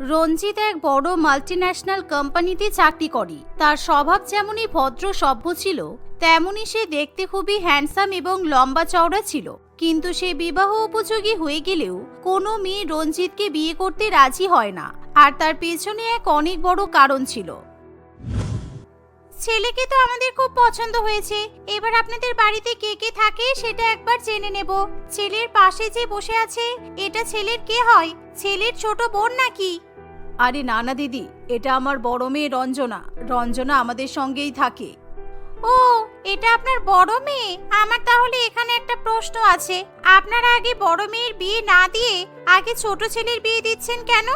রঞ্জিত এক বড় মাল্টিন্যাশনাল কোম্পানিতে চাকরি করে। তার স্বভাব যেমনই ভদ্র সভ্য ছিল, তেমনই সে দেখতে খুবই হ্যান্ডসাম এবং লম্বা চওড়া ছিল। কিন্তু সে বিবাহ উপযোগী হয়ে গেলেও কোনো মেয়ে রঞ্জিতকে বিয়ে করতে রাজি হয় না, আর তার পেছনে এক অনেক বড় কারণ ছিল। ছেলেকে তো আমাদের খুব পছন্দ হয়েছে। এবার আপনাদের বাড়িতে কে কে থাকে সেটা একবার জেনে নেব। ছেলের পাশে যে বসে আছে, এটা ছেলের কে হয়? ছেলের ছোট বোন নাকি? আরে না না দিদি এটা আমার বড় মেয়ে রঞ্জনা। রঞ্জনা আমাদের সঙ্গেই থাকে। ও এটা আপনার বড় মেয়ে? আমার তাহলে এখানে একটা প্রশ্ন আছে। আপনারা আগে বড় মেয়ের বিয়ে না দিয়ে আগে ছোট ছেলের বিয়ে দিচ্ছেন কেন?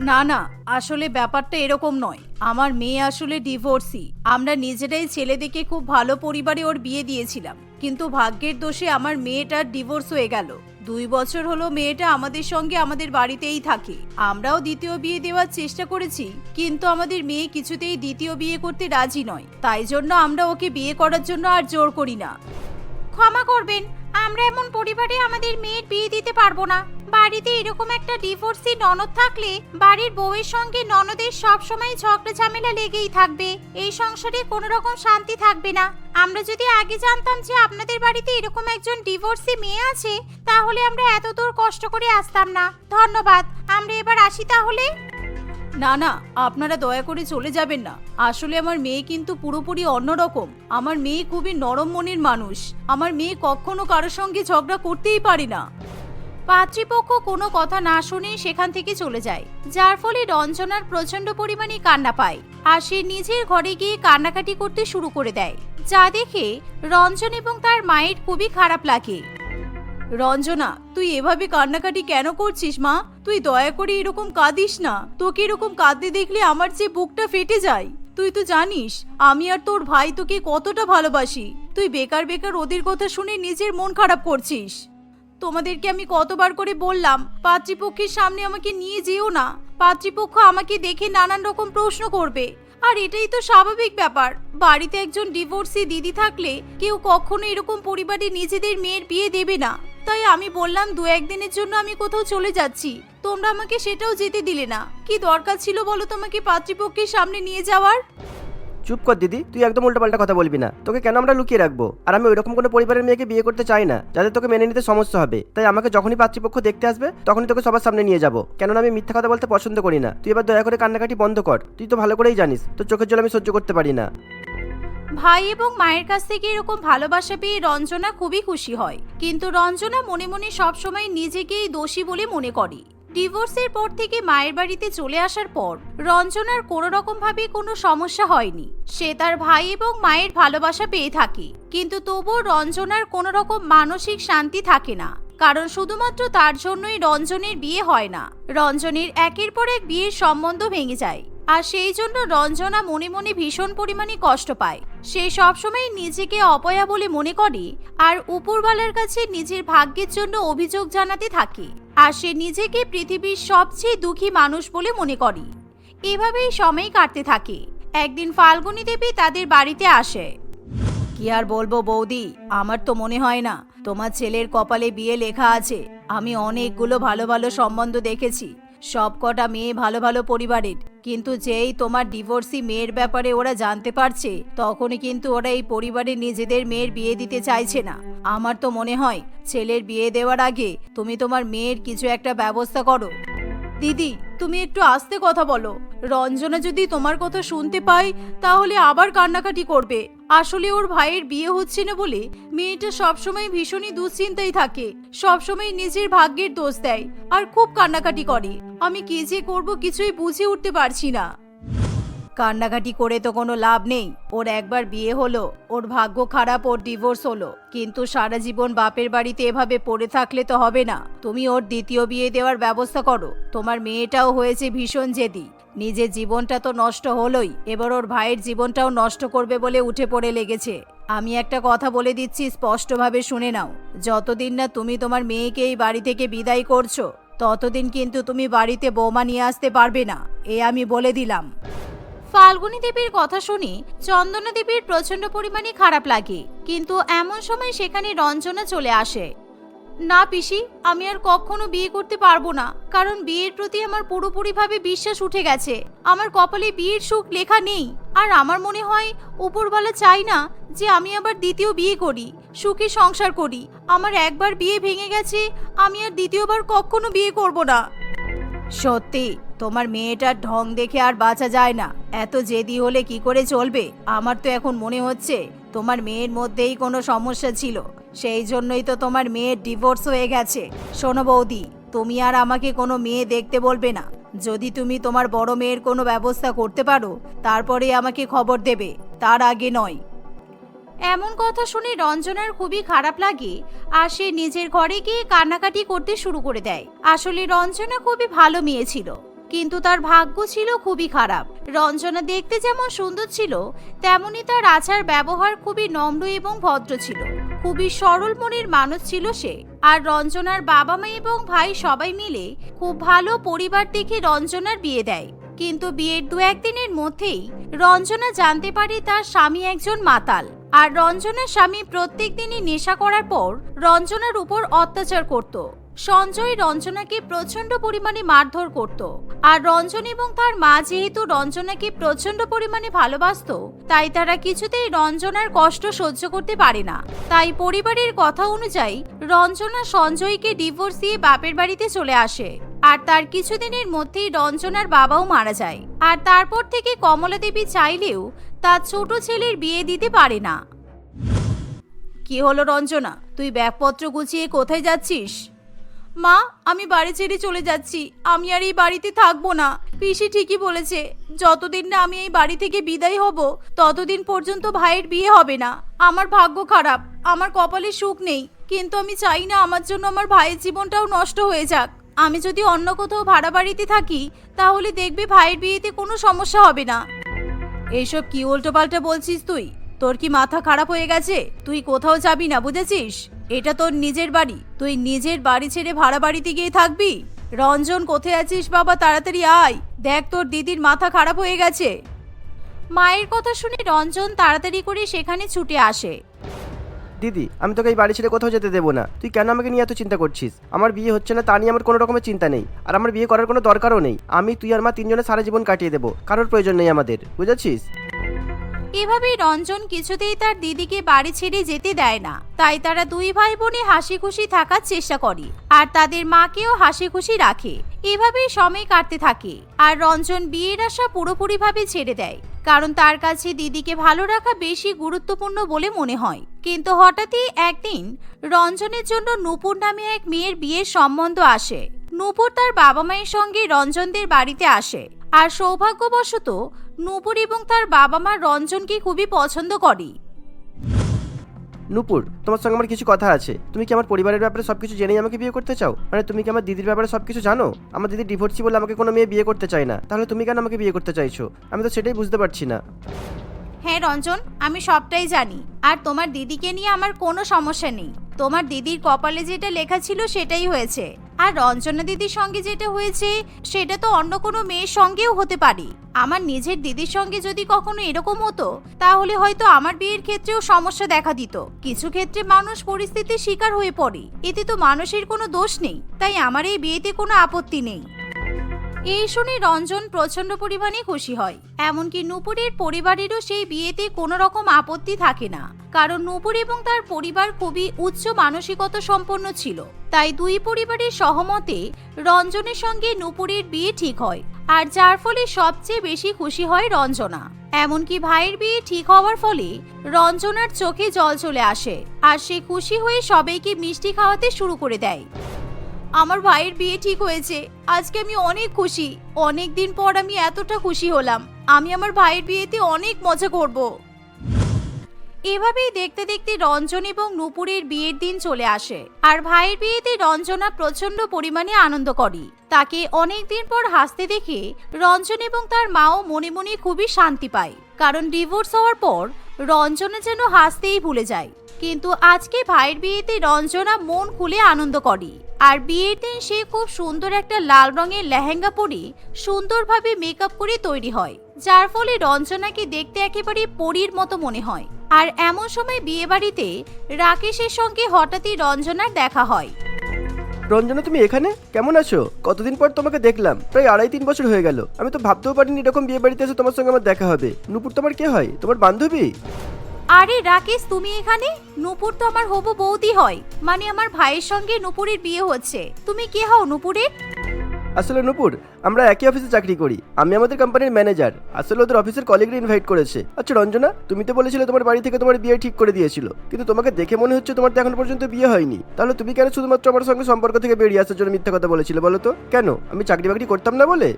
না না আসলে ব্যাপারটা এরকম নয়। আমার মেয়ে আসলে ডিভোর্সি। আমরা নিজেরাই ছেলে দেখে খুব ভালো পরিবারে ওর বিয়ে দিয়েছিলাম। কিন্তু ভাগ্যের দোষে আমার মেয়েটার ডিভোর্স হয়ে গেল। দুই বছর হলো মেয়েটা আমাদের সঙ্গে আমাদের বাড়িতেই থাকে। আমরাও দ্বিতীয় বিয়ে দেওয়ার চেষ্টা করেছি, কিন্তু আমাদের মেয়ে কিছুতেই দ্বিতীয় বিয়ে করতে রাজি নয়। তাই জন্য আমরা ওকে বিয়ে করার জন্য আর জোর করি না। ক্ষমা করবেন, আমরা এমন পরিবারে আমাদের মেয়ের বিয়ে দিতে পারব না। বাড়িতে এরকম একটা ডিভোর্সি ননদ থাকলে বাড়ির বউয়ের সঙ্গে ননদের সব সময় ঝগড়া ঝামেলা লেগেই থাকবে। এই সংসারে কোনো রকম শান্তি থাকবে না। আমরা যদি আগে জানতাম যে আপনাদের বাড়িতে এরকম একজন ডিভোর্সি মেয়ে আছে, তাহলে আমরা এত দূর কষ্ট করে আসতাম না। ধন্যবাদ। আমরা এবার আসি তাহলে। না না, আপনারা দয়া করে চলে যাবেন না। আসলে আমার মেয়ে কিন্তু পুরোপুরি অন্যরকম। আমার মেয়ে খুবই নরম মনের মানুষ। আমার মেয়ে কখনো কারোর সঙ্গে ঝগড়া করতেই পারে না। পাত্রীপক্ষ কোনো কথা না শুনে সেখান থেকে চলে যায়, যার ফলে রঞ্জনার প্রচণ্ড পরিমাণে কান্না পায় আর সে নিজের ঘরে গিয়ে কান্নাকাটি করতে শুরু করে দেয়, যা দেখে রঞ্জন এবং তার মায়ের খুবই খারাপ লাগে। রঞ্জনা, তুই এভাবে কান্নাকাটি কেন করছিস মা? তুই দয়া করে এরকম কাঁদিস না। তোকে এরকম কাঁদতে দেখলে আমার যে বুকটা ফেটে যায়। তুই তো জানিস, আমি আর তোর ভাই তোকে কতটা ভালোবাসি। তুই বেকার বেকার ওদের কথা শুনে নিজের মন খারাপ করছিস। তোমাদেরকে আমি কতবার করে বললাম, পাত্রীপক্ষের সামনে আমাকে নিয়ে যেও না। পাত্রীপক্ষ আমাকে দেখে নানান রকম প্রশ্ন করবে। আর এটাই তো স্বাভাবিক ব্যাপার। বাড়িতে একজন ডিভোর্সি দিদি থাকলে কেউ কখনো এরকম পরিবারে নিজেদের মেয়ের বিয়ে দেবে না। তাই আমি বললাম, দু একদিনের জন্য আমি কোথাও চলে যাচ্ছি। তোমরা আমাকে সেটাও যেতে দিলে না। কি দরকার ছিল বলো তোমাকে পাত্রীপক্ষের সামনে নিয়ে যাওয়ার? চুপ কর দিদি, তুই একদম উল্টোপাল্টা কথা বলবি না। তোকে কেন আমরা লুকিয়ে রাখব? আর আমি ওইরকম কোনো পরিবারের মেয়েকে বিয়ে করতে চাই না যাতে তোকে মেনে নিতে সমস্যা হবে। তাই আমাকে যখনই পাত্রীপক্ষ দেখতে আসবে, তখনই তোকে সবার সামনে নিয়ে যাব। কেননা আমি মিথ্যা কথা বলতে পছন্দ করি না। তুই এবার দয়া করে কান্নাকাটি বন্ধ কর। তুই তো ভালো করেই জানিস, তোর চোখের জল আমি সহ্য করতে পারি না। ভাই এবং মায়ের কাছ থেকে এরকম ভালোবাসা পেয়ে রঞ্জনা খুবই খুশি হয়। কিন্তু রঞ্জনা মনে মনে সবসময় নিজেকেই দোষী বলে মনে করে। ডিভোর্সের পর থেকে মায়ের বাড়িতে চলে আসার পর রঞ্জনার কোনো রকম ভাবে কোনো সমস্যা হয়নি। সে তার ভাই এবং মায়ের ভালোবাসা পেয়ে থাকে। কিন্তু তবুও রঞ্জনার কোনো রকম মানসিক শান্তি থাকে না। কারণ শুধুমাত্র তার জন্যই রঞ্জনের বিয়ে হয় না। রঞ্জনের একের পর এক বিয়ের সম্বন্ধ ভেঙে যায়। আর সেই জন্য রঞ্জনা মনে মনে ভীষণ পরিমাণে কষ্ট পায়। সে সবসময় নিজেকে অপয়া বলে মনে করে আর উপরওয়ালার কাছে নিজের ভাগ্যের জন্য অভিযোগ জানাতে থাকে। আর সে নিজেকে পৃথিবীর সবচেয়ে দুঃখী মানুষ বলে মনে করে। এভাবেই সময় কাটতে থাকে। একদিন ফাল্গুনী দেবী তাদের বাড়িতে আসে। কি আর বলব বৌদি, আমার তো মনে হয় না, তোমার ছেলের কপালে বিয়ে লেখা আছে। আমি অনেকগুলো ভালো ভালো সম্বন্ধ দেখেছি। সব কটা মেয়ে ভালো ভালো পরিবারের। কিন্তু যেই তোমার ডিভোর্সি মেয়ের ব্যাপারে ওরা জানতে পারছে, তখনই কিন্তু ওরা এই পরিবারে নিজেদের মেয়ের বিয়ে দিতে চাইছে না। আমার তো মনে হয়, ছেলের বিয়ে দেওয়ার আগে তুমি তোমার মেয়ের কিছু একটা ব্যবস্থা করো। দিদি, তুমি একটু আস্তে কথা বলো। রঞ্জনা যদি তোমার কথা শুনতে পায়, তাহলে আবার কান্নাকাটি করবে। আসলে ওর ভাইয়ের বিয়ে হচ্ছে না বলে মেয়েটা সবসময় ভীষণই দুশ্চিন্তায় থাকে, সবসময় নিজের ভাগ্যের দোষ দেয় আর খুব কান্নাকাটি করে। আমি কি যে করব কিছুই বুঝে উঠতে পারছি না। কান্নাকাটি করে তো কোনো লাভ নেই। ওর একবার বিয়ে হলো, ওর ভাগ্য খারাপ, ওর ডিভোর্স হলো। কিন্তু সারা জীবন বাপের বাড়িতে এভাবে পড়ে থাকলে তো হবে না। তুমি ওর দ্বিতীয় বিয়ে দেওয়ার ব্যবস্থা করো। তোমার মেয়েটাও হয়েছে ভীষণ জেদি। নিজের জীবনটা তো নষ্ট হলোই, এবার ওর ভাইয়ের জীবনটাও নষ্ট করবে বলে উঠে পড়ে লেগেছে। আমি একটা কথা বলে দিচ্ছি, স্পষ্টভাবে শুনে নাও। যতদিন না তুমি তোমার মেয়েকে এই বাড়ি থেকে বিদায় করছ, ততদিন কিন্তু তুমি বাড়িতে বৌমা নিয়ে আসতে পারবে না, এ আমি বলে দিলাম। ফাল্গুনী দেবীর কথা শুনে চন্দনা দেবীর প্রচণ্ড পরিমাণে খারাপ লাগে, কিন্তু এমন সময় সেখানে রঞ্জনা চলে আসে। না পিসি, আমি আর কখনো বিয়ে করতে পারব না, কারণ বিয়ের প্রতি আমার পুরোপুরিভাবে বিশ্বাস উঠে গেছে। আমার কপালে বিয়ের সুখ লেখা নেই, আর আমার মনে হয় উপরওয়ালা চাই না যে আমি আবার দ্বিতীয় বিয়ে করি, সুখে সংসার করি। আমার একবার বিয়ে ভেঙে গেছে, আমি আর দ্বিতীয়বার কখনো বিয়ে করব না। সত্যি, তোমার মেয়েটার ঢং দেখে আর বাঁচা যায় না। এত জেদি হলে কি করে চলবে? আমার তো এখন মনে হচ্ছে তোমার মেয়ের মধ্যেই কোনো সমস্যা ছিল। সেই জন্যই তো তোমার মেয়ের ডিভোর্স হয়ে গেছে। শোনো বৌদি, তুমি আর আমাকে কোনো মেয়ে দেখতে বলবে না। যদি তুমি তোমার বড় মেয়ের কোনো ব্যবস্থা করতে পারো, তারপরে আমাকে খবর দেবে। তার আগে নয়। এমন কথা শুনে রঞ্জনার খুবই খারাপ লাগে আর সে নিজের ঘরে গিয়ে কান্নাকাটি করতে শুরু করে দেয়। আসলে রঞ্জনা খুবই ভালো মেয়ে ছিল। কিন্তু তার ভাগ্য ছিল খুবই খারাপ। রঞ্জনা দেখতে যেমন সুন্দর ছিল, তেমনি তার আচার ব্যবহার খুবই নম্র এবং ভদ্র ছিল। খুবই সরল মনের মানুষ ছিল সে। আর রঞ্জনার বাবা মা এবং ভাই সবাই মিলে খুব ভালো পরিবার দেখে রঞ্জনার বিয়ে দেয়। কিন্তু বিয়ের দু একদিনের মধ্যেই রঞ্জনা জানতে পারে তার স্বামী একজন মাতাল। আর রঞ্জনার স্বামী প্রত্যেক দিনই নেশা করার পর রঞ্জনার উপর অত্যাচার করত। সঞ্জয় রঞ্জনাকে প্রচণ্ড পরিমাণে মারধর করত। আর রঞ্জন এবং তার মা যেহেতু রঞ্জনাকে প্রচণ্ড পরিমাণে ভালোবাসতো, তাই তারা কিছুতেই রঞ্জনার কষ্ট সহ্য করতে পারে না। তাই পরিবারের কথা অনুযায়ী রঞ্জনা সঞ্জয়কে ডিভোর্স দিয়ে বাপের বাড়িতে চলে আসে। আর তার কিছুদিনের মধ্যেই রঞ্জনার বাবাও মারা যায়। আর তারপর থেকে কমলা দেবী চাইলেও তার ছোট ছেলের বিয়ে দিতে পারে না। কি হলো রঞ্জনা? তুই ব্যাগপত্র গুছিয়ে কোথায় যাচ্ছিস? মা, আমি বাড়ি ছেড়ে চলে যাচ্ছি। আমি আর এই বাড়িতে থাকব না। পিসি ঠিকই বলেছে, যতদিন না আমি এই বাড়ি থেকে বিদায় হব, ততদিন পর্যন্ত ভাইয়ের বিয়ে হবে না। আমার ভাগ্য খারাপ, আমার কপালে সুখ নেই। কিন্তু আমি চাই না আমার জন্য আমার ভাইয়ের জীবনটাও নষ্ট হয়ে যাক। আমি যদি অন্য কোথাও ভাড়া বাড়িতে থাকি, তাহলে দেখবে ভাইয়ের বিয়েতে কোনো সমস্যা হবে না। এইসব কি উল্টোপাল্টা বলছিস তুই? তোর কি মাথা খারাপ হয়ে গেছে? তুই কোথাও যাবি না, বুঝেছিস? এটা তোর নিজের বাড়ি। তুই নিজের বাড়ি ছেড়ে ভাড়া বাড়িতে গিয়ে থাকবি? রঞ্জন, কোথায় আছিস বাবা? তাড়াতাড়ি আয়। দেখ তোর দিদির মাথা খারাপ হয়ে গেছে। মায়ের কথা শুনে রঞ্জন তাড়াতাড়ি করে সেখানে ছুটে আসে। দিদি, আমি তোকে এই বাড়ি ছেড়ে কোথাও যেতে দেবো না। তুই কেন আমাকে নিয়ে এত চিন্তা করছিস? আমার বিয়ে হচ্ছে না তা নিয়ে আমার কোনো রকমের চিন্তা নেই। আর আমার বিয়ে করার কোনো দরকারও নেই। আমি, তুই আর মা তিনজনে সারা জীবন কাটিয়ে দেবো। কারোর প্রয়োজন নেই আমাদের। বুঝেছিস? এভাবেই রঞ্জন কিছুতেই তার দিদিকে বাড়ি ছেড়ে যেতে দেয় না। তাই তারা দুই ভাই বোনে হাসি খুশি থাকার চেষ্টা করে আর তাদের মাকেও হাসি খুশি রাখে। এভাবেই সময় কাটতে থাকে আর রঞ্জন বিয়ের আশা পুরোপুরিভাবে ছেড়ে দেয়। কারণ তার কাছে দিদিকে ভালো রাখা বেশি গুরুত্বপূর্ণ বলে মনে হয়। কিন্তু হঠাৎই একদিন রঞ্জনের জন্য নূপুর নামে এক মেয়ের বিয়ের সম্বন্ধ আসে। নূপুর তার বাবা মায়ের সঙ্গে রঞ্জনদের বাড়িতে আসে। আর সৌভাগ্যবশত নূপুর এবং তার বাবা মা রঞ্জনকে খুবই পছন্দ করে। নূপুর, তোমার সঙ্গে আমার কিছু কথা আছে। তুমি কি আমার পরিবারের ব্যাপারে সবকিছু জেনেই আমাকে বিয়ে করতে চাও? মানে তুমি কি আমার দিদির ব্যাপারে সবকিছু জানো? আমার দিদি ডিভোর্সি বলে আমাকে কোনো মেয়ে বিয়ে করতে চায় না। তাহলে তুমি কেন আমাকে বিয়ে করতে চাইছো? আমি তো সেটাই বুঝতে পারছি না। হ্যাঁ রঞ্জন, আমি সবটাই জানি। আর তোমার দিদিকে নিয়ে আমার কোনো সমস্যা নেই। তোমার দিদির কপালে যেটা লেখা ছিল সেটাই হয়েছে। আর রঞ্জনা দিদির সঙ্গে যেটা হয়েছে, সেটা তো অন্য কোনো মেয়ের সঙ্গেও হতে পারে। আমার নিজের দিদির সঙ্গে যদি কখনো এরকম হতো, তাহলে হয়তো আমার বিয়ের ক্ষেত্রেও সমস্যা দেখা দিত। কিছু ক্ষেত্রে মানুষ পরিস্থিতির শিকার হয়ে পড়ে। এতে তো মানুষের কোনো দোষ নেই। তাই আমার এই বিয়েতে কোনো আপত্তি নেই। এই শুনে রঞ্জন প্রচণ্ড পরিমাণে খুশি হয়। এমনকি নূপুরের পরিবারেরও সেই বিয়েতে কোনো রকম আপত্তি থাকে না। কারণ নূপুর এবং তার পরিবার খুবই উচ্চ মানসিকতা সম্পন্ন ছিল। তাই দুই পরিবারের সহমতে রঞ্জনের সঙ্গে নূপুরের বিয়ে ঠিক হয়। আর যার ফলে সবচেয়ে বেশি খুশি হয় রঞ্জনা। এমনকি ভাইয়ের বিয়ে ঠিক হওয়ার ফলে রঞ্জনার চোখে জল চলে আসে। আর সে খুশি হয়ে সবাইকে মিষ্টি খাওয়াতে শুরু করে দেয়। আমার ভাইয়ের বিয়ে ঠিক হয়েছে। আজকে আমি অনেক খুশি। অনেক দিন পর আমি এতটা খুশি হলাম। আমি আমার ভাইয়ের বিয়েতে অনেক মজা করব। এভাবেই দেখতে দেখতে রঞ্জন এবং নূপুরের বিয়ের দিন চলে আসে। আর ভাইয়ের বিয়েতে রঞ্জনা প্রচণ্ড পরিমাণে আনন্দ করে। তাকে অনেক দিন পর হাসতে দেখে রঞ্জন এবং তার মাও মনে মনে খুবই শান্তি পায়। কারণ ডিভোর্স হওয়ার পর রঞ্জনা যেন হাসতেই ভুলে যায়। কিন্তু আজকে ভাইয়ের বিয়েতে রঞ্জনা মন খুলে আনন্দ করে। আর বিয়ের দিন সে খুব সুন্দর একটা লাল রঙের লেহেঙ্গা পরে সুন্দরভাবে মেকআপ করে তৈরি হয়। যার ফলে রঞ্জনাকে দেখতে একেবারে পরীর মতো মনে হয়। আর এমন সময় বিয়ে বাড়িতে রাকেশের সঙ্গে হঠাৎই রঞ্জনার দেখা হয়। রঞ্জনা, তুমি এখানে? কেমন আছো? কতদিন পর তোমাকে দেখলাম। প্রায় আড়াই তিন বছর হয়ে গেল। আমি তো ভাবতেও পারিনি এরকম বিয়ে বাড়িতে এসে তোমার সঙ্গে আমার দেখা হবে। নুপুর তোমার কে হয়? তোমার বান্ধবী? আরে রাকেশ, তুমি এখানে? নুপুর তো আমার হবু বৌদি হয়। মানে আমার ভাইয়ের সঙ্গে নুপুরের বিয়ে হচ্ছে। তুমি কে হও নুপুরের? আসলে নুপুর, আমরা একই অফিসে চাকরি করি। আমি আমাদের কোম্পানির ম্যানেজার আসলে ওদের অফিসের কলিগরা ইনভাইট করেছে। আচ্ছা রঞ্জনা, তুমি তো বলেছিলে তোমার বাড়ি থেকে তোমার বিয়ে ঠিক করে দিয়েছিল। কিন্তু তোমাকে দেখে মনে হচ্ছে তোমার তো এখন পর্যন্ত বিয়ে হয়নি। তাহলে তুমি কেন শুধুমাত্র আমার সঙ্গে সম্পর্ক থেকে বেরিয়ে আসার জন্য মিথ্যা কথা বলেছিলে বলো তো? কেন? আমি চাকরি বাকরি করতাম না বলে?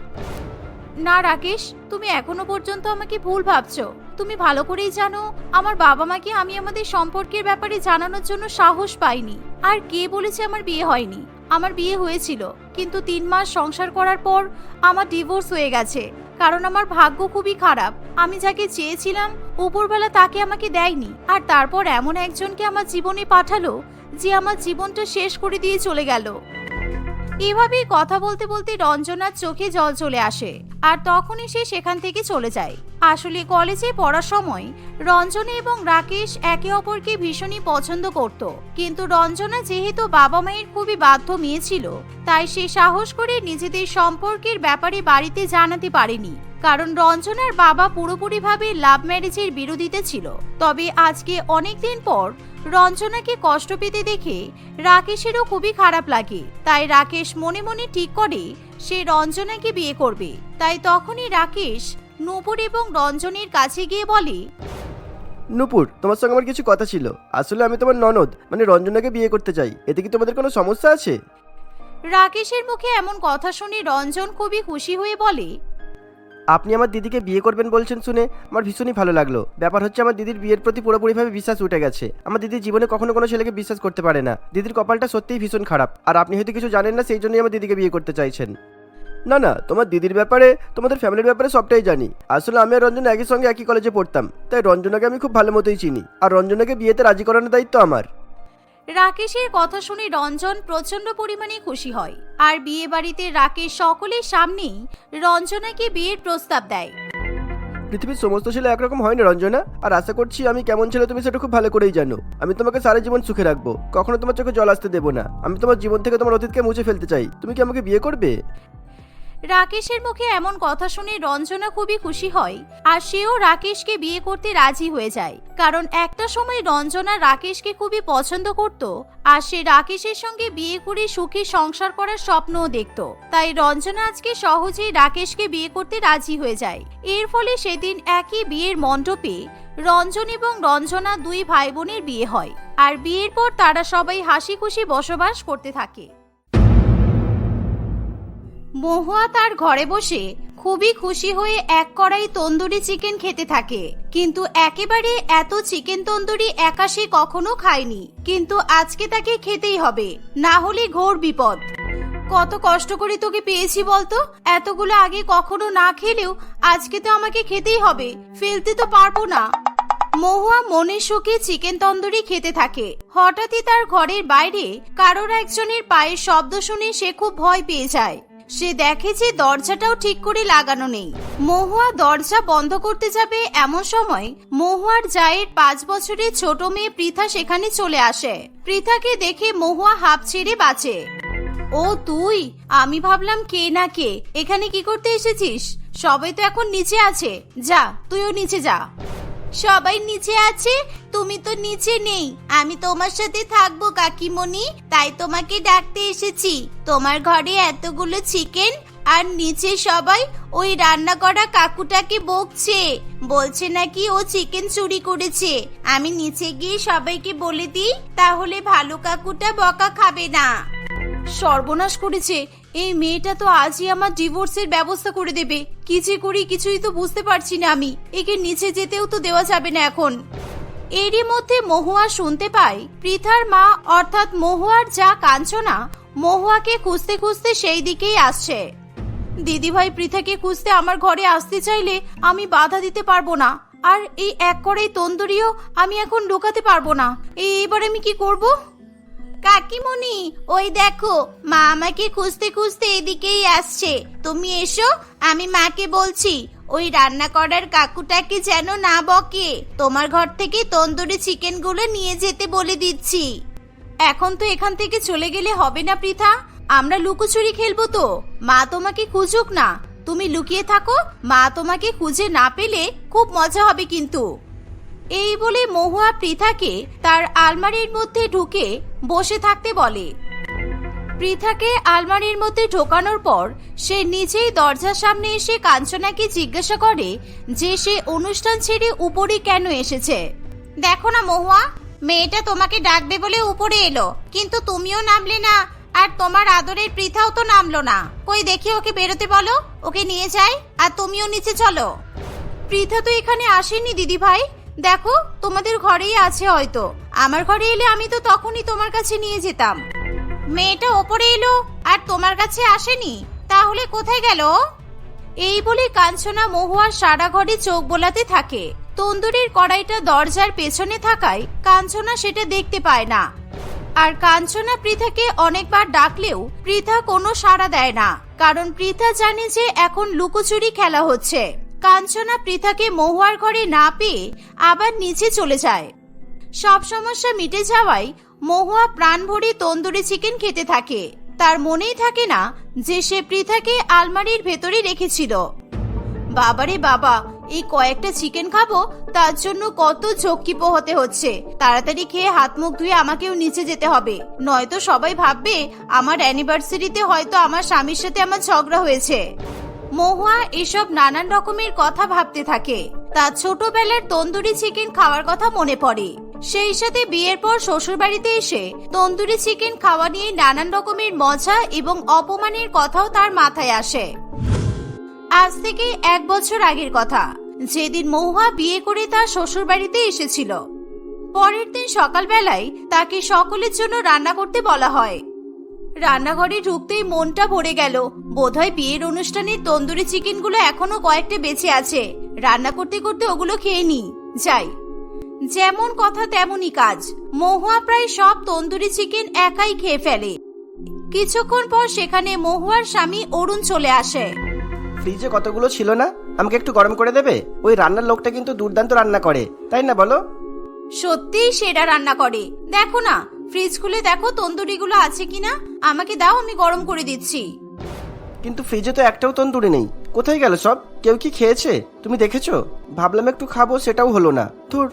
না, রাকেশ, তুমি এখনও পর্যন্ত আমাকে ভুল ভাবছ। তুমি ভালো করেই জানো, আমার বাবা মাকে আমি আমাদের সম্পর্কের ব্যাপারে জানানোর জন্য সাহস পাইনি। আর কে বলেছে আমার বিয়ে হয়নি? আমার বিয়ে হয়েছিল, কিন্তু তিন মাস সংসার করার পর আমার ডিভোর্স হয়ে গেছে, কারণ আমার ভাগ্য খুবই খারাপ। আমি যাকে চেয়েছিলাম, উপরবেলা তাকে আমাকে দেয়নি, আর তারপর এমন একজনকে আমার জীবনে পাঠালো, যে আমার জীবনটা শেষ করে দিয়ে চলে গেল। এভাবেই কথা বলতে বলতে রঞ্জনার চোখে জল চলে আসে, আর তখনই সে সেখান থেকে চলে যায়। আসলে কলেজে পড়ার সময় রঞ্জনা এবং রাকেশ একে অপরকে ভীষণই পছন্দ করত। কিন্তু রঞ্জনা যেহেতু বাবা মায়ের খুবই বাধ্য মেয়ে ছিল, তাই সে সাহস করে নিজেদের সম্পর্কের ব্যাপারে বাড়িতে জানাতে পারেনি। কারণ রঞ্জনার বাবা পুরোপুরিভাবে লাভ ম্যারেজের বিরোধিতা ছিল। তবে আজকে অনেকদিন পর রঞ্জনাকে কষ্ট পেতে দেখে রাকেশেরও খুবই খারাপ লাগে। তাই রাকেশ মনে মনে ঠিক করে সে রঞ্জনাকে বিয়ে করবে। তাই তখনই রাকেশ নূপুর এবং রঞ্জনের কাছে গিয়ে বলে নুপুর তোমার সঙ্গে আমার কিছু কথা ছিল। আসলে আমি তোমার ননদ মানে রঞ্জনাকে বিয়ে করতে চাই। এতে কি তোমাদের কোনো সমস্যা আছে? রাকেশের মুখে এমন কথা শুনে রঞ্জন খুবই খুশি হয়ে বলে আপনি আমার দিদিকে বিয়ে করবেন বলছেন শুনে আমার ভীষণই ভালো লাগল। ব্যাপার হচ্ছে আমার দিদির বিয়ের প্রতি পুরোপুরিভাবে বিশ্বাস উঠে গেছে। আমার দিদির জীবনে কখনো কোনো ছেলেকে বিশ্বাস করতে পারে না। দিদির কপালটা সত্যিই ভীষণ খারাপ। আর আপনি হয়তো কিছু জানেন না সেই জন্যই আমার দিদিকে বিয়ে করতে চাইছেন। না না তোমার দিদির ব্যাপারে তোমাদের ফ্যামিলির ব্যাপারে সবটাই জানি। আসলে আমি আর রঞ্জনা একই সঙ্গে একই কলেজে পড়তাম তাই রঞ্জনাকে আমি খুব ভালো মতোই চিনি। আর রঞ্জনাকে বিয়েতে রাজি করানোর দায়িত্ব আমার। রাকেশের কথা শুনে রঞ্জন প্রচণ্ড পরিমাণে খুশি হয়। আর বিয়ে বাড়িতে রাকেশ সকলের সামনেই রঞ্জনাকে বিয়ের প্রস্তাব দেয়। পৃথিবীর সমস্ত ছেলে একরকম হয় না রঞ্জনা? আর আশা করছি আমি কেমন ছেলে তুমি সেটা খুব ভালো করেই জানো। আমি তোমাকে সারা জীবন সুখে রাখব। কখনো তোমার চোখে জল আসতে দেবো না। আমি তোমার জীবন থেকে তোমার অতীতকে মুছে ফেলতে চাই। তুমি কি আমাকে বিয়ে করবে? রাকেশের মুখে এমন কথা শুনে রঞ্জনা খুবই খুশি হয়, আর সেও রাকেশকে বিয়ে করতে রাজি হয়ে যায়। কারণ একটা সময় রঞ্জনা রাকেশকে খুবই পছন্দ করত, আর সে রাকেশের সঙ্গে বিয়ে করে সুখী সংসার করার স্বপ্নও দেখত। তাই রঞ্জনা আজকে সহজেই রাকেশকে বিয়ে করতে রাজি হয়ে যায়। এর ফলে সেদিন একই বিয়ের মণ্ডপে রঞ্জন এবং রঞ্জনা দুই ভাই বোনের বিয়ে হয়, আর বিয়ের পর তারা সবাই হাসি খুশি বসবাস করতে থাকে। মহুয়া তার ঘরে বসে খুবই খুশি হয়ে এক কড়াই তন্দুরি চিকেন খেতে থাকে। কিন্তু একেবারে এত চিকেন তন্দুরি একা সে কখনো খায়নি। কিন্তু আজকে তাকে খেতেই হবে, না হলে ঘোর বিপদ। কত কষ্ট করে তোকে পেয়েছি বলতো? এতগুলো আগে কখনো না খেলেও আজকে তো আমাকে খেতেই হবে, ফেলতে তো পারব না। মহুয়া মনের সুখে চিকেন তন্দুরি খেতে থাকে। হঠাৎই তার ঘরের বাইরে কারোর একজনের পায়ের শব্দ শুনে সে খুব ভয় পেয়ে যায়। সে দেখে যে দরজাটাও ঠিক করে লাগানো নেই। মহুয়া দরজা বন্ধ করতে যাবে এমন সময় মহুয়ার জায়ের পাঁচ বছরের ছোট মেয়ে পৃথা সেখানে চলে আসে। পৃথাকে দেখে মহুয়া হাঁপ ছেড়ে বাঁচে। ও তুই? আমি ভাবলাম কে না কে? এখানে কি করতে এসেছিস? সবাই তো এখন নিচে আছে। যা, তুইও নিচে যা। সবাই নিচে আছে, তুমি তো নিচে নেই। আমি তোমার সাথে থাকব, কাকিমণি। তাই তোমাকে ডাকতে এসেছি। তোমার ঘরে এতগুলো চিকেন আর নিচে সবাই ওই রান্না করা কাকুটাকে বকছে। বলছে নাকি ও চিকেন চুরি করেছে। আমি নিচে গিয়ে সবাইকে বলে দিই, তাহলে ভালো কাকুটা বকা খাবে না। সর্বনাশ করেছে। এই মেয়েটা তো আজই আমার ডিভোর্সের ব্যবস্থা করে দেবে। কি যে করি কিছুই তো বুঝতে পারছি না আমি। একে নিচে যেতেও তো দেওয়া যাবে না এখন। এরই মধ্যে মহুয়া শুনতে পায় পৃথার মা অর্থাৎ মহুয়ার যা কাঞ্চনা, মহুয়াকে খুঁজতে খুঁজতে সেই দিকেই আসছে। দিদিভাই পৃথাকে খুঁজতে আমার ঘরে আসতে চাইলে আমি বাধা দিতে পারব না। আর এই এক করেই তন্দুরিও আমি এখন ঢোকাতে পারব না। এই আমি কি করব? কাকিমণি, ওই দেখো, মা আমাকে খুঁজতে খুঁজতে এদিকেই আসছে। তুমি এসো, আমি মাকে বলছি, ওই রান্না করার কাকুটাকে যেন না বকে। তোমার ঘর থেকে তন্দুরি চিকেনগুলো নিয়ে যেতে বলে দিচ্ছি। এখন তো এখান থেকে চলে গেলে হবে না পৃথা, আমরা লুকোচুরি খেলব তো। মা তোমাকে খুঁজুক না। তুমি লুকিয়ে থাকো, মা তোমাকে খুঁজে না পেলে খুব মজা হবে কিন্তু। এই বলে মহুয়া পৃথাকে তার আলমারির মধ্যে ঢুকে বসে থাকতে বলে। পৃথাকে আলমারির মধ্যে ঢোকানোর পর সে নিজেই দরজার সামনে এসে কাঞ্চনাকে জিজ্ঞাসা করে যে সে অনুষ্ঠান ছেড়ে উপরে কেন এসেছে। দেখো না মহুয়া, মেয়েটা তোমাকে ডাকবে বলে উপরে এলো, কিন্তু তুমিও নামলে না, আর তোমার আদরের পৃথাও তো নামলো না। কই দেখি ওকে বেরোতে বলো, ওকে নিয়ে যাই, আর তুমিও নিচে চলো। পৃথা তো এখানে আসেনি দিদি ভাই দেখো, তোমাদের ঘরেই আছে হয়তো। আমার ঘরে এলে আমি তো তখনই তোমার কাছে নিয়ে যেতাম। মেয়েটা ওপরে এলো, আর তোমার কাছে আসেনি? তাহলে কোথায় গেল? এই বলে কাঞ্চনা মহুয়ার সারা ঘরে চোখ বোলাতে থাকে। তন্দুরির কড়াইটা দরজার পেছনে থাকায় কাঞ্চনা সেটা দেখতে পায় না। আর কাঞ্চনা পৃথাকে অনেকবার ডাকলেও পৃথা কোনো সাড়া দেয় না, কারণ পৃথা জানে যে এখন লুকোচুরি খেলা হচ্ছে। কাঞ্চনা পৃথাকে মহুয়ার ঘরে না পেয়ে আবার নিচে চলে যায়। সব সমস্যা মিটে যাওয়ায় মহুয়া প্রাণ ভরে তন্দুরি চিকেন খেতে থাকে। তার মনেই থাকে না যে সে পৃথাকে আলমারির ভেতরে রেখেছিল। বাবারে বাবা, এই কয়েকটা চিকেন খাব, তার জন্য কত ঝক্কি পোহতে হচ্ছে। তাড়াতাড়ি খেয়ে হাত মুখ ধুয়ে আমাকেও নিচে যেতে হবে। নয়তো সবাই ভাববে, আমার অ্যানিভার্সারিতে হয়তো আমার স্বামীর সাথে আমার ঝগড়া হয়েছে। মহুয়া এসব নানান রকমের কথা ভাবতে থাকে। তার ছোটবেলার তন্দুরি চিকেন খাওয়ার কথা মনে পড়ে। সেই সাথে বিয়ের পর শ্বশুরবাড়িতে এসে তন্দুরি চিকেন খাওয়া নিয়ে নানান রকমের মজা এবং অপমানের কথাও তার মাথায় আসে। আজ থেকে এক বছর আগের কথা। যেদিন মহুয়া বিয়ে করে তার শ্বশুরবাড়িতে এসেছিল। পরের দিন সকালবেলায় তাকে সকলের জন্য রান্না করতে বলা হয়। রান্নাঘরে ঢুকতেই মনটা ভরে গেল। বোধহয় বিয়ের অনুষ্ঠানে তন্দুরি চিকেনগুলো এখনও কয়েকটা বেঁচে আছে। রান্না করতে করতে ওগুলো খেয়ে নি। যাই। যেমন কথা তেমনই কাজ। মহুয়া প্রায় সব তন্দুরি চিকেন একাই খেয়ে ফেলে। কিছুক্ষণ পর সেখানে মহুয়ার স্বামী অরুণ চলে আসে। ফ্রিজে কতগুলো ছিল না? আমাকে একটু গরম করে দেবে? ওই রান্নার লোকটা কিন্তু দুর্দান্ত রান্না করে। তাই না বলো? সত্যিই সেরা রান্না করে। দেখো না ফ্রিজ খুলে দেখো তন্দুরিগুলো আছে কিনা? আমাকে দাও আমি গরম করে দিচ্ছি। কিন্তু ফ্রিজে তো একটাও তন্দুরি নেই। কোথায় গেল সব? কেউ কি খেয়েছে? তুমি দেখেছ? ভাবলাম একটু খাব সেটাও হলো না। ধুর।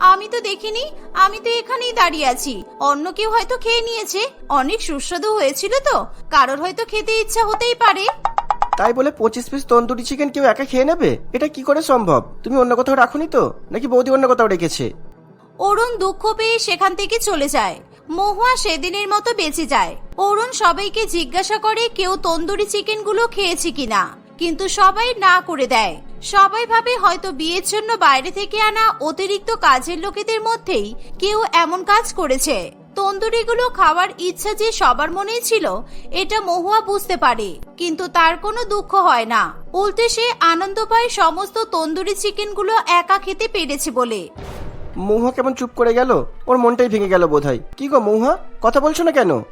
আমি তো দেখিনি আমি তো এখানেই দাঁড়িয়ে আছি। অন্য কেউ হয়তো খেয়ে নিয়েছে। অনেক সুস্বাদু হয়েছিল তো। কারোর হয়তো খেতে ইচ্ছা হতেই পারে। তাই বলে পঁচিশ পিস তন্দুরি চিকেন কেউ একা খেয়ে নেবে? এটা কি করে সম্ভব? তুমি অন্য কোথাও রাখুনি তো? নাকি বৌদি অন্য কোথাও রেখেছে? অরুণ দুঃখ পেয়ে সেখান থেকে চলে যায়। মহুয়া সেদিনের মতো বেঁচে যায়। অরুণ সবাইকে জিজ্ঞাসা করে কেউ তন্দুরি চিকেনগুলো খেয়েছে কিনা। কিন্তু সবাই না করে দেয়। সবাই ভাবে হয়তো বিয়ের জন্য বাইরে থেকে আনা অতিরিক্ত কাজের লোকেদের মধ্যেই কেউ এমন কাজ করেছে। তন্দুরিগুলো খাওয়ার ইচ্ছা যে সবার মনেই ছিল, এটা মহুয়া বুঝতে পারে। কিন্তু তার কোনো দুঃখ হয় না। উল্টে সে আনন্দ পায় সমস্ত তন্দুরি চিকেনগুলো একা খেতে পেরেছে বলে। মৌহা কেমন চুপ করে গেল? ওর মনটাই ভেঙে গেল বোধহয়। কি গো মৌহা? কথা বলছো না কেন?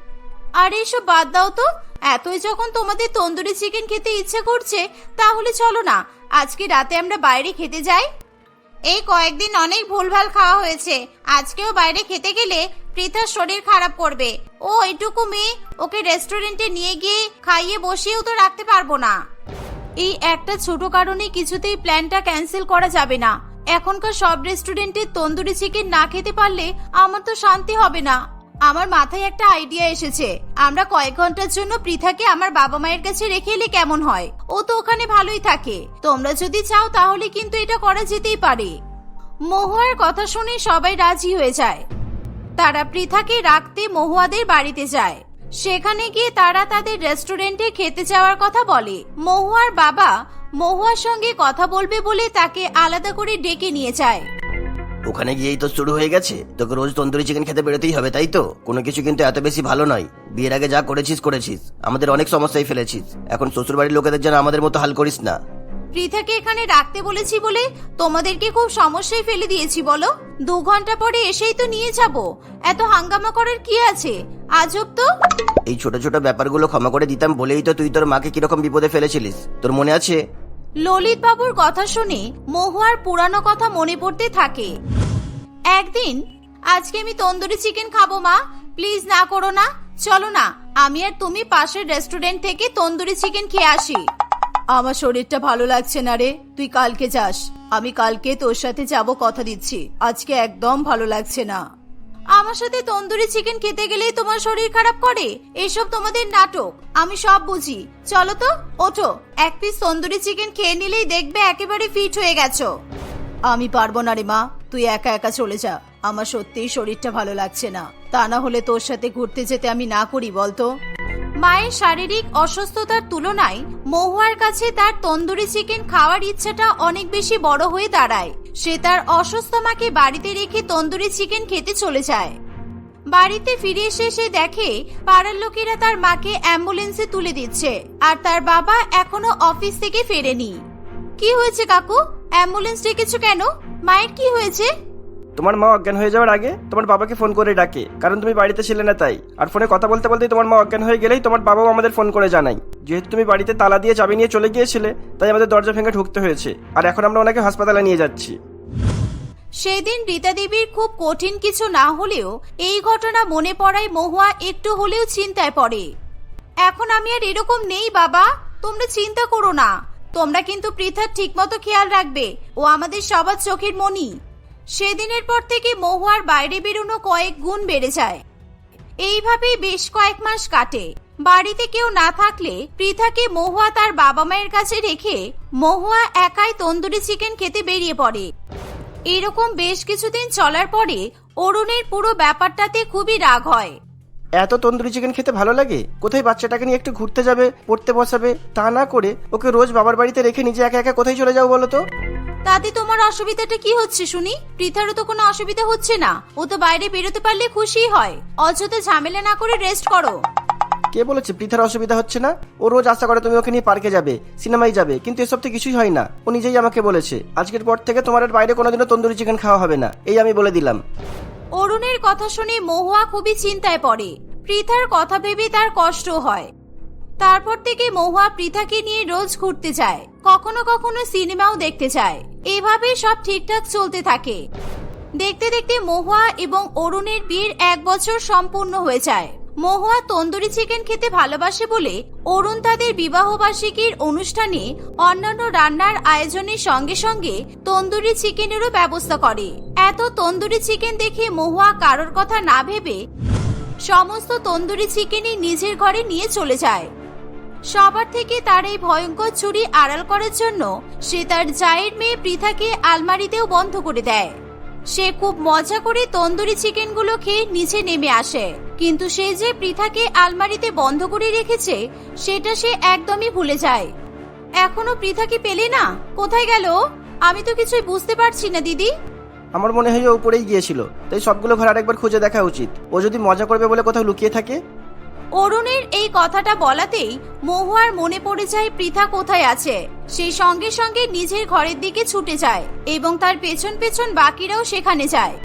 আরে এসব বাদ দাও তো। এতই যখন তোমাদের তন্দুরি চিকেন খেতে ইচ্ছে করছে, তাহলে চলো না। আজকে রাতে আমরা বাইরে খেতে যাই। এই কয়েকদিন অনেক ভুলভাল খাওয়া হয়েছে। আজকেও বাইরে খেতে গেলে পৃথার শরীর খারাপ করবে। ও এইটুকু মেয়ে, ওকে রেস্টুরেন্টে নিয়ে গিয়ে খাইয়ে বসিয়েও তো রাখতে পারব না। এই একটা ছোট কারণে কিছুতেই প্ল্যানটা ক্যান্সেল করা যাবে না। এখনকার সব রেস্টুরেন্টে তন্দুরি চিকেন না খেতে পারলে আমার তো শান্তি হবে না। আমার মাথায় একটা আইডিয়া এসেছে। আমরা কয়েক ঘণ্টার জন্য পৃথাকে আমার বাবা মায়ের কাছে রেখে এলে কেমন হয়? ও তো ওখানে ভালোই থাকে। তোমরা যদি চাও তাহলে কিন্তু এটা করা যেতেই পারে। মহুয়ার কথা শুনে সবাই রাজি হয়ে যায়। তারা পৃথাকে রাখতে মহুয়াদের বাড়িতে যায়। সেখানে গিয়ে তারা তাদের রেস্টুরেন্টে খেতে যাওয়ার কথা বলে। মহুয়ার বাবা মহুয়ার সঙ্গে কথা বলবে বলে তাকে আলাদা করে ডেকে নিয়ে যায়। ওখানে গিয়েই তো শুরু হয়ে গেছে। তোকে রোজ তন্দুরি চিকেন খেতে বেরোতেই হবে তাই তো? কোনো কিছু কিন্তু এত বেশি ভালো নয়। বিয়ের আগে যা করেছিস করেছিস। আমাদের অনেক সমস্যায় ফেলেছিস। এখন শ্বশুরবাড়ির লোকেদের যেন আমাদের মতো হাল করিস না। পৃথাকে এখানে রাখতে বলেছি বলে তোমাদেরকে খুব সমস্যায় ফেলে দিয়েছি বলো? দু ঘণ্টা পরে এসেই তো নিয়ে যাব। এত হাঙ্গামা করার কি আছে? আজব তো। এই ছোট ছোট ব্যাপারগুলো ক্ষমা করে দিতাম বলেই তো তুই তোর মাকে কীরকম বিপদে ফেলেছিলিস। তোর মনে আছে? ললিত বাবুর কথা শুনে মহুয়ার পুরানো কথা মনে পড়তে থাকে। একদিন, আজকে আমি তন্দুরি চিকেন খাব মা। প্লিজ না করো না। চলো না, আমি আর তুমি পাশের রেস্টুরেন্ট থেকে তন্দুরি চিকেন খেয়ে আসি। আমার শরীরটা ভালো লাগছে না রে, তুই কালকে যাস। আমি কালকে তোর সাথে যাব কথা দিচ্ছি। আজকে একদম ভালো লাগছে না। আমার সাথে তন্দুরি চিকেন খেতে গেলেই তোমার শরীর খারাপ করে? এসব তোমাদের নাটক, আমি সব বুঝি। চলো তো, ওঠো। এক পিস তন্দুরি চিকেন খেয়ে নিলেই দেখবে একেবারে ফিট হয়ে গেছো। আমি পারব না রে মা, তুই একা একা চলে যা। আমার সত্যিই শরীরটা ভালো লাগছে না। তা না হলে তোর সাথে ঘুরতে যেতে আমি না করি, বলতো। মায়ের শারীরিক অসুস্থতার তুলনায় মহুয়ার কাছে তার তন্দুরি চিকেন খাওয়ার ইচ্ছাটা অনেক বেশি বড় হয়ে দাঁড়ায়। সে তার অসুস্থ মাকে বাড়িতে রেখে তন্দুরি চিকেন খেতে চলে যায়। বাড়িতে ফিরে এসে সে দেখে পাড়ার লোকেরা তার মাকে অ্যাম্বুলেন্সে তুলে দিচ্ছে আর তার বাবা এখনও অফিস থেকে ফেরেনি। কি হয়েছে কাকু? অ্যাম্বুলেন্স ডেকেছো কেন? মায়ের কি হয়েছে? তোমার মা অজ্ঞান হয়ে যাওয়ার আগে তোমার বাবাকে ফোন করে ডাকে, কারণ তুমি বাড়িতে ছিলে না তাই। আর ফোনে কথা বলতে বলতেই তোমার মা অজ্ঞান হয়ে গেলেই তোমার বাবাও আমাদের ফোন করে জানাই যেহেতু তুমি বাড়িতে তালা দিয়ে চাবি নিয়ে চলে গিয়েছিলে, তাই আমাদের দরজা ভেঙে ঢুকতে হয়েছে। আর এখন আমরা ওনাকে হাসপাতালে নিয়ে যাচ্ছি। সেদিন রীতা দেবীর খুব কঠিন কিছু না হলেও এই ঘটনা মনে পড়ায় মহুয়া একটু হলেও চিন্তায় পড়ে। এখন আমি আর এরকম নেই, বাবা। তোমরা চিন্তা করো না। তোমরা কিন্তু পৃথার ঠিকমতো খেয়াল রাখবে। ও আমাদের সবার চোখের মনি সেদিনের পর থেকে মহুয়ার বাইরে বেরোনো কয়েক গুণ বেড়ে যায়। এইভাবেই বেশ কয়েক মাস কাটে। বাড়িতে কেউ না থাকলে পৃথাকে মহুয়া তার বাবা মায়ের কাছে রেখে মহুয়া একাই তন্দুরি চিকেন খেতে বেরিয়ে পড়ে। এরকম বেশ কিছুদিন চলার পরে অরুণের পুরো ব্যাপারটাতে খুবই রাগ হয়। এত তন্দুরি চিকেন খেতে ভালো লাগে? কোথায় বাচ্চাটাকে নিয়ে একটু ঘুরতে যাবে পড়তে বসাবে? তা না করে ওকে রোজ বাবার বাড়িতে রেখে নিজে একা একা কোথায় চলে যাও বলো তো? তাতে তোমার অসুবিধাটা কি হচ্ছে শুনি? পৃথারও তো কোনো অসুবিধা হচ্ছে না। ও তো বাইরে বেরোতে পারলে খুশি হয়। অযথা ঝামেলা না করে রেস্ট করো। কে বলেছে পৃথার অসুবিধা হচ্ছে না? ও রোজ আশা করে তুমি ওকে নিয়ে পার্কে যাবে, সিনেমায় যাবে, কিন্তু এসব তো কিছুই হয় না। ও নিজেই আমাকে বলেছে, আজকের পর থেকে তোমার আর বাইরে কোনোদিনও তন্দুরি চিকেন খাওয়া হবে না। এই আমি বলে দিলাম। অরুণের কথা শুনে মহুয়া খুবই চিন্তায় পড়ে। পৃথার কথা ভেবে তার কষ্ট হয়। তারপর থেকে মহুয়া পৃথাকে নিয়ে রোজ ঘুরতে যায়। কখনো কখনো সিনেমাও দেখতে যায়। এভাবেই সব ঠিকঠাক চলতে থাকে। দেখতে দেখতে মহুয়া এবং অরুণের বিয়ের এক বছর সম্পূর্ণ হয়ে যায়। মহুয়া তন্দুরি চিকেন খেতে ভালোবাসে বলে অরুণ তাদের বিবাহবার্ষিকীর অনুষ্ঠানে অন্যান্য রান্নার আয়োজনের সঙ্গে সঙ্গে তন্দুরি চিকেনেরও ব্যবস্থা করে। এত তন্দুরি চিকেন দেখে মহুয়া কারোর কথা না ভেবে সমস্ত তন্দুরি চিকেনই নিজের ঘরে নিয়ে চলে যায়। সবার থেকে তার এই ভয়ঙ্কর চুরি আড়াল করার জন্য সে তার জায়ের মেয়ে পৃথাকে আলমারিতেও বন্ধ করে দেয়। সে খুব মজা করে তন্দুরি চিকেনগুলো খেয়ে নিচে নেমে আসে। কিন্তু সে যে পৃথাকে আলমারিতে বন্ধ করে রেখেছে, সেটা সে একদমই ভুলে যায়। এখনও পৃথাকে পেলে না? কোথায় গেল? আমি তো কিছুই বুঝতে পারছি না, দিদি। আমার মনে হয় ও উপরেই গিয়েছিল, তাই সবগুলো ঘর আরেকবার খুঁজে দেখা উচিত। ও যদি মজা করবে বলে কোথাও লুকিয়ে থাকে? অরুণের এই কথাটা বলাতেই মহুয়ার মনে পড়ে যায় পৃথা কোথায় আছে। সেই সঙ্গে সঙ্গে নিজের ঘরের দিকে ছুটে যায় এবং তার পেছন পেছন বাকিরাও সেখানে যায়।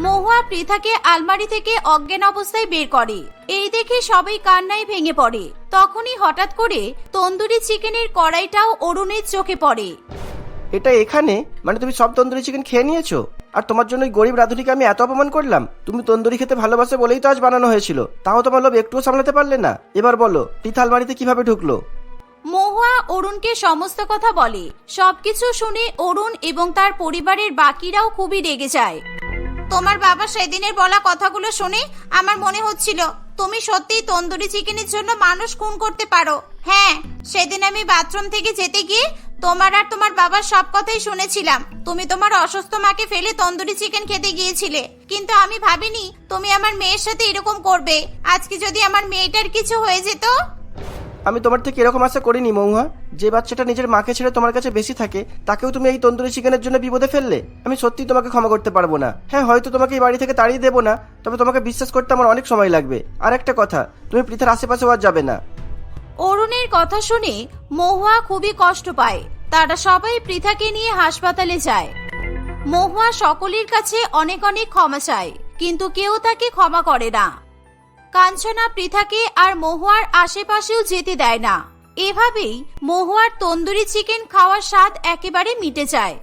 মহুয়া পৃথাকে আলমারি থেকে অজ্ঞান অবস্থায় বের করে। এই দেখে সবাই কান্নায় ভেঙে পড়ে। তখনই হঠাৎ করে তন্দুরি চিকেনের কড়াইটাও অরুণের চোখে পড়ে। এটা এখানে? মানে তুমি সব তন্দুরি চিকেন খেয়ে নিয়েছো? আর তোমার জন্য ওই গরিব রাধুনিকে আমি এত অপমান করলাম? তুমি তন্দুরি খেতে ভালোবাসে বলেই তো আজ বানানো হয়েছিল। তাও তোমার লোভ একটুও সামলাতে পারলে না? এবার বলো পিঠা আলমারিতে কীভাবে ঢুকলো? মহুয়া অরুণকে সমস্ত কথা বলে। সবকিছু শুনে অরুণ এবং তার পরিবারের বাকিরাও খুবই রেগে যায়। তোমার বাবা সেদিনের বলা কথাগুলো শুনে আমার মনে হচ্ছিল, তুমি সত্যিই তন্দুরি চিকেনের জন্য মানুষ খুন করতে পারো। হ্যাঁ সেদিন আমি বাথরুম থেকে যেতে গিয়ে তোমার আর তোমার বাবার সব কথাই শুনেছিলাম। তুমি তোমার অসুস্থ মাকে ফেলে তন্দুরি চিকেন খেতে গিয়েছিলে। কিন্তু আমি ভাবিনি তুমি আমার মেয়ের সাথে এরকম করবে। আজকে যদি আমার মেয়েটার কিছু হয়ে যেত আমি তোমার থেকে এরকম আশা করিনি মৌহা যে বাচ্চাটা নিজের মাকে ছেড়ে তোমার কাছে বেশি থাকে, তাকেও তুমি এই তন্দুরি চিকেনের জন্য বিপদে ফেললে। আমি সত্যি তোমাকে ক্ষমা করতে পারব না। হ্যাঁ হয়তো তোমাকে এই বাড়ি থেকে তাড়িয়ে দেবো না, তবে তোমাকে বিশ্বাস করতে আমার অনেক সময় লাগবে। আর একটা কথা, তুমি পৃথার আশেপাশে আর যাবে না। অরুণের কথা শুনে মহুয়া খুবই কষ্ট পায়। তারা সবাই পৃথাকে নিয়ে হাসপাতালে যায়। মহুয়া সকলের কাছে অনেক অনেক ক্ষমা চায়, কিন্তু কেউ তাকে ক্ষমা করে না। কাঞ্চনা পৃথাকে আর মহুয়ার আশেপাশেও যেতে দেয় না। এভাবেই মহুয়ার তন্দুরি চিকেন খাওয়ার স্বাদ একেবারে মিটে যায়।